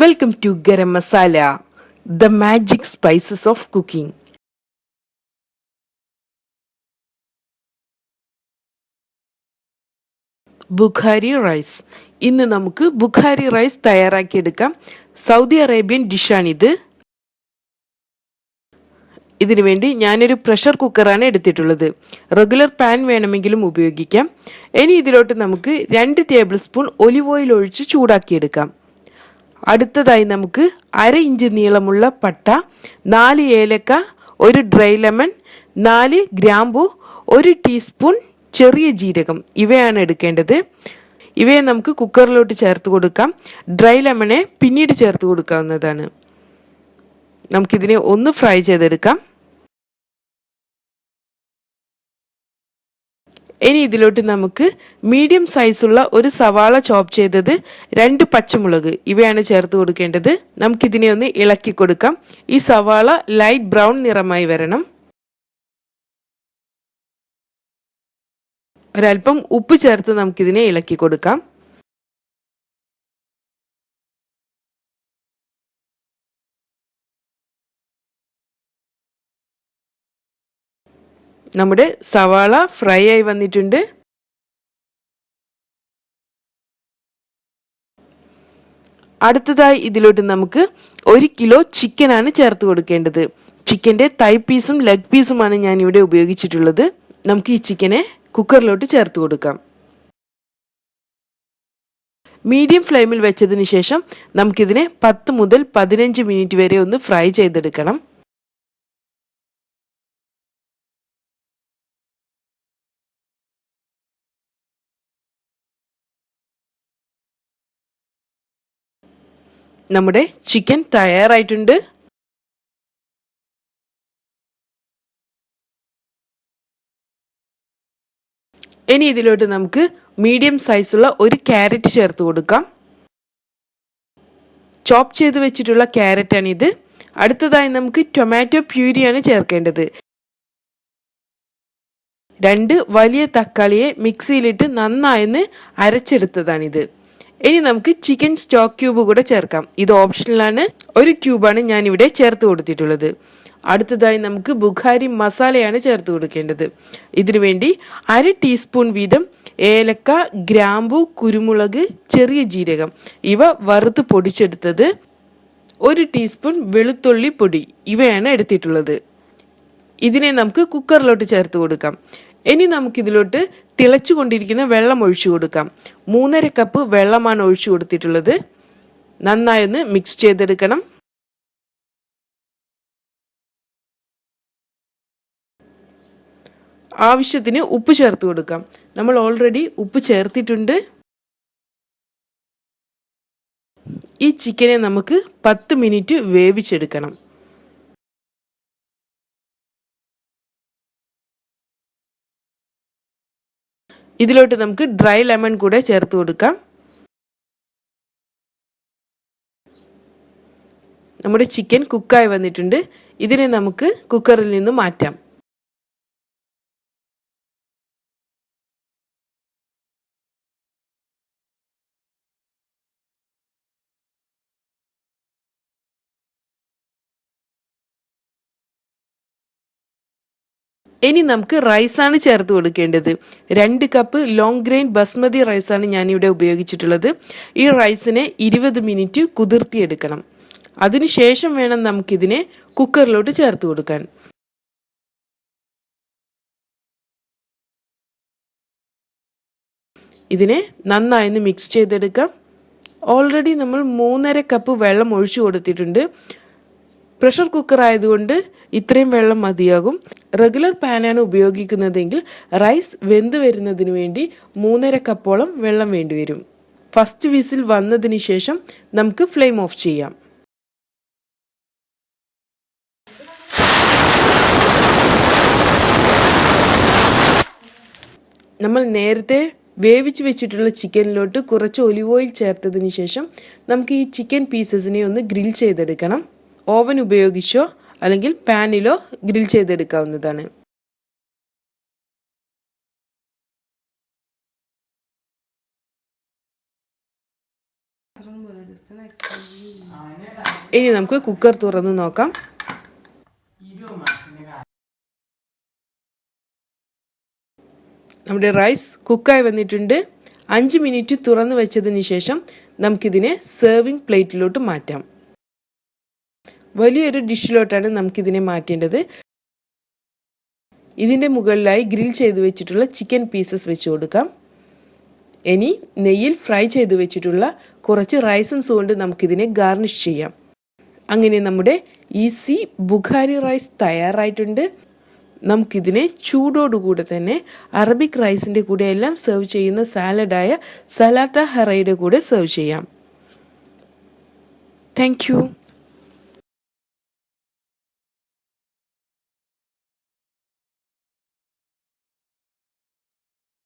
Welcome to Garam Masala the magic spices of cooking Bukhari rice ഇന്ന് നമുക്ക് Bukhari rice തയ്യാറാക്കിയെടുക്കാം. Saudi Arabian ഡിഷാണിത് ഇതിനു വേണ്ടി ഞാനൊരു പ്രഷർ കുക്കറാണ് എടുത്തിട്ടുള്ളത്. റെഗുലർ പാൻ വേണമെങ്കിലും ഉപയോഗിക്കാം. ഇനി ഇതിലോട്ട് നമുക്ക് രണ്ട് ടേബിൾ സ്പൂൺ ഒലിവ് ഓയിൽ ഒഴിച്ച് ചൂടാക്കിയെടുക്കാം. അടുത്തതായി നമുക്ക് അര ഇഞ്ച് നീളമുള്ള പട്ട നാല് ഏലക്ക ഒരു ഡ്രൈ ലെമൺ നാല് ഗ്രാമ്പു ഒരു ടീസ്പൂൺ ചെറിയ ജീരകം. ഇവയാണ് എടുക്കേണ്ടത്. ഇവയെ നമുക്ക് കുക്കറിലോട്ട് ചേർത്ത് കൊടുക്കാം. ഡ്രൈ ലെമണെ പിന്നീട് ചേർത്ത് കൊടുക്കാവുന്നതാണ്. നമുക്കിതിനെ ഒന്ന് ഫ്രൈ ചെയ്തെടുക്കാം. ഇനി ഇതിലോട്ട് നമുക്ക് മീഡിയം സൈസുള്ള ഒരു സവാള ചോപ്പ് ചെയ്തത് രണ്ട് പച്ചമുളക്. ഇവയാണ് ചേർത്ത് കൊടുക്കേണ്ടത്. നമുക്കിതിനെ ഒന്ന് ഇളക്കി കൊടുക്കാം. ഈ സവാള ലൈറ്റ് ബ്രൗൺ നിറമായി വരണം. ഒരല്പം ഉപ്പ് ചേർത്ത് നമുക്കിതിനെ ഇളക്കി കൊടുക്കാം. നമ്മുടെ സവാള ഫ്രൈ ആയി വന്നിട്ടുണ്ട്. അടുത്തതായി ഇതിലോട്ട് നമുക്ക് ഒരു കിലോ ചിക്കനാണ് ചേർത്ത് കൊടുക്കേണ്ടത്. ചിക്കന്റെ തൈ പീസും ലെഗ് പീസുമാണ് ഞാൻ ഇവിടെ ഉപയോഗിച്ചിട്ടുള്ളത്. നമുക്ക് ഈ ചിക്കനെ കുക്കറിലോട്ട് ചേർത്ത് കൊടുക്കാം. മീഡിയം ഫ്ലെയിമിൽ വെച്ചതിന് ശേഷം നമുക്കിതിനെ പത്ത് മുതൽ പതിനഞ്ച് മിനിറ്റ് വരെ ഒന്ന് ഫ്രൈ ചെയ്തെടുക്കണം. നമ്മുടെ ചിക്കൻ തയ്യാറായിട്ടുണ്ട്. ഇനി ഇതിലോട്ട് നമുക്ക് മീഡിയം സൈസുള്ള ഒരു ക്യാരറ്റ് ചേർത്ത് കൊടുക്കാം. ചോപ്പ് ചെയ്ത് വെച്ചിട്ടുള്ള ക്യാരറ്റാണിത് അടുത്തതായി നമുക്ക് ടൊമാറ്റോ പ്യൂരിയാണ് ചേർക്കേണ്ടത്. രണ്ട് വലിയ തക്കാളിയെ മിക്സിയിലിട്ട് നന്നായെന്ന് അരച്ചെടുത്തതാണിത്. ഇനി നമുക്ക് ചിക്കൻ സ്റ്റോക്ക് ക്യൂബ് കൂടെ ചേർക്കാം. ഇത് ഓപ്ഷണലാണ് ഒരു ക്യൂബാണ് ഞാൻ ഇവിടെ ചേർത്ത് കൊടുത്തിട്ടുള്ളത്. അടുത്തതായി നമുക്ക് ബുഖാരി മസാലയാണ് ചേർത്ത് കൊടുക്കേണ്ടത്. ഇതിനു വേണ്ടി അര ടീസ്പൂൺ വീതം ഏലക്ക ഗ്രാമ്പു കുരുമുളക് ചെറിയ ജീരകം. ഇവ വറുത്ത് പൊടിച്ചെടുത്തത് ഒരു ടീസ്പൂൺ വെളുത്തുള്ളി പൊടി. ഇവയാണ് എടുത്തിട്ടുള്ളത്. ഇതിനെ നമുക്ക് കുക്കറിലോട്ട് ചേർത്ത് കൊടുക്കാം. ഇനി നമുക്കിതിലോട്ട് തിളച്ചു കൊണ്ടിരിക്കുന്ന വെള്ളം ഒഴിച്ചു കൊടുക്കാം. മൂന്നര കപ്പ് വെള്ളമാണ് ഒഴിച്ചു കൊടുത്തിട്ടുള്ളത്. നന്നായൊന്ന് മിക്സ് ചെയ്തെടുക്കണം. ആവശ്യത്തിന് ഉപ്പ് ചേർത്ത് കൊടുക്കാം. നമ്മൾ ഓൾറെഡി ഉപ്പ് ചേർത്തിട്ടുണ്ട്. ഈ ചിക്കനെ നമുക്ക് പത്ത് മിനിറ്റ് വേവിച്ചെടുക്കണം. ഇതിലോട്ട് നമുക്ക് ഡ്രൈ ലെമൺ കൂടെ ചേർത്ത് കൊടുക്കാം. നമ്മുടെ ചിക്കൻ കുക്കായി വന്നിട്ടുണ്ട്. ഇതിനെ നമുക്ക് കുക്കറിൽ നിന്ന് മാറ്റാം. ഇനി നമുക്ക് റൈസാണ് ചേർത്ത് കൊടുക്കേണ്ടത്. രണ്ട് കപ്പ് ലോങ് ഗ്രെയിൻ ബസ്മതി റൈസാണ് ഞാനിവിടെ ഉപയോഗിച്ചിട്ടുള്ളത്. ഈ റൈസിനെ ഇരുപത് മിനിറ്റ് കുതിർത്തിയെടുക്കണം. അതിനുശേഷം വേണം നമുക്കിതിനെ കുക്കറിലോട്ട് ചേർത്ത് കൊടുക്കാൻ. ഇതിനെ നന്നായി മിക്സ് ചെയ്തെടുക്കാം. ഓൾറെഡി നമ്മൾ മൂന്നര കപ്പ് വെള്ളം ഒഴിച്ചു കൊടുത്തിട്ടുണ്ട്. പ്രഷർ കുക്കർ ആയതുകൊണ്ട് ഇത്രയും വെള്ളം മതിയാകും. റെഗുലർ പാനാണ് ഉപയോഗിക്കുന്നതെങ്കിൽ റൈസ് വെന്ത് വരുന്നതിന് വേണ്ടി മൂന്നര കപ്പോളം വെള്ളം വേണ്ടിവരും. ഫസ്റ്റ് വിസിൽ വന്നതിന് ശേഷം നമുക്ക് ഫ്ലെയിം ഓഫ് ചെയ്യാം. നമ്മൾ നേരത്തെ വേവിച്ച് വെച്ചിട്ടുള്ള ചിക്കനിലോട്ട് കുറച്ച് ഒലിവ് ഓയിൽ ചേർത്തതിന് ശേഷം നമുക്ക് ഈ ചിക്കൻ പീസസിനെ ഒന്ന് ഗ്രിൽ ചെയ്തെടുക്കണം. ഓവൻ ഉപയോഗിച്ചോ അല്ലെങ്കിൽ പാനിലോ ഗ്രിൽ ചെയ്തെടുക്കാവുന്നതാണ്. ഇനി നമുക്ക് കുക്കർ തുറന്ന് നോക്കാം. നമ്മുടെ റൈസ് കുക്കായി വന്നിട്ടുണ്ട്. അഞ്ച് മിനിറ്റ് തുറന്നു വെച്ചതിന് ശേഷം നമുക്കിതിനെ സെർവിങ് പ്ലേറ്റിലോട്ട് മാറ്റാം. വലിയൊരു ഡിഷിലോട്ടാണ് നമുക്കിതിനെ മാറ്റേണ്ടത്. ഇതിന്റെ മുകളിലായി ഗ്രിൽ ചെയ്ത് വെച്ചിട്ടുള്ള ചിക്കൻ പീസസ് വെച്ച് കൊടുക്കാം. ഇനി നെയ്യിൽ ഫ്രൈ ചെയ്ത് വെച്ചിട്ടുള്ള കുറച്ച് റൈസൻസ് കൊണ്ട് നമുക്കിതിനെ ഗാർണിഷ് ചെയ്യാം. അങ്ങനെ നമ്മുടെ ഈസി ബുഖാരി റൈസ് തയ്യാറായിട്ടുണ്ട്. നമുക്കിതിനെ ചൂടോടുകൂടെ തന്നെ അറബിക് റൈസിന്റെ കൂടെ എല്ലാം സെർവ് ചെയ്യുന്ന സാലഡായ സലാത്ത ഹറയുടെ കൂടെ സെർവ് ചെയ്യാം. താങ്ക്